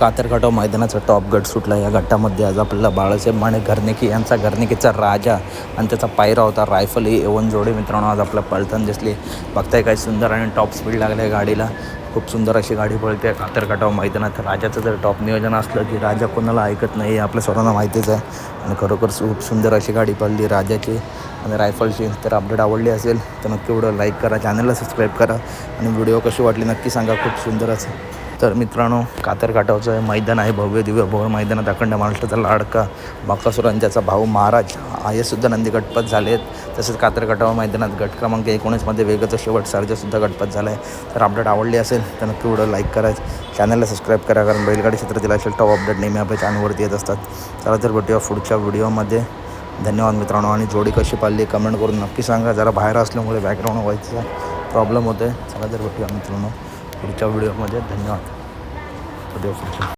कातरकाटाव मैदानाचा top गट सुटला. या गटामध्ये आज आपल्याला बाळासाहेब माने घरनेकी यांचा घरनेकीचा राजा आणि त्याचा पायरा होता. रायफल ही एवन जोडी. मित्रांनो आज आपल्या पळताना दिसली. बघताय काय सुंदर आणि टॉप स्पीड लागली आहे गाडीला. खूप सुंदर अशी गाडी पळते कातरकाटाव मैदानात. राजाचं जर टॉप नियोजन असलं की राजा कोणाला ऐकत नाही हे आपल्या सर्वांना माहितीच आहे. आणि खरोखर खूप सुंदर अशी गाडी पळली राजाची आणि रायफलची. तर अपडेट आवडली असेल तर नक्की व्हिडिओ लाईक करा चॅनलला सबस्क्राईब करा. आणि व्हिडिओ कशी वाटली नक्की सांगा. खूप सुंदर असं. तर मित्रांनो कातर काटावचं मैदान आहे भव्य दिव्य भव्य मैदानात अखंड महाराष्ट्राचा लाडका बाकासुरांच्याचा भाऊ महाराज. आयसुद्धा नंदी गटपत झाले आहेत तसेच कातर मैदानात गट क्रमांक एकोणीसमध्ये वेगाचा शेवट सारजासुद्धा गटपत झाला आहे तर अपडेट आवडली असेल तर नक्की व्हिडिओ लाईक करा. चॅनलला सबस्क्राईब करा कारण बैलगाडी क्षेत्रातील असेल टॉप अपडेट नेहमी आपल्या चॅनलवरती येत असतात. चला तर भेटूया पुढच्या व्हिडिओमध्ये धन्यवाद मित्रांनो आणि जोडी कशी पाळली कमेंट करून नक्की सांगा. जरा बाहेर असल्यामुळे बॅकग्राऊंड व्हायचा प्रॉब्लेम होतो आहे चला तर भेटूया मित्रांनो. पुढच्या व्हिडिओमध्ये. धन्यवाद. व्हिडिओ पुढच्या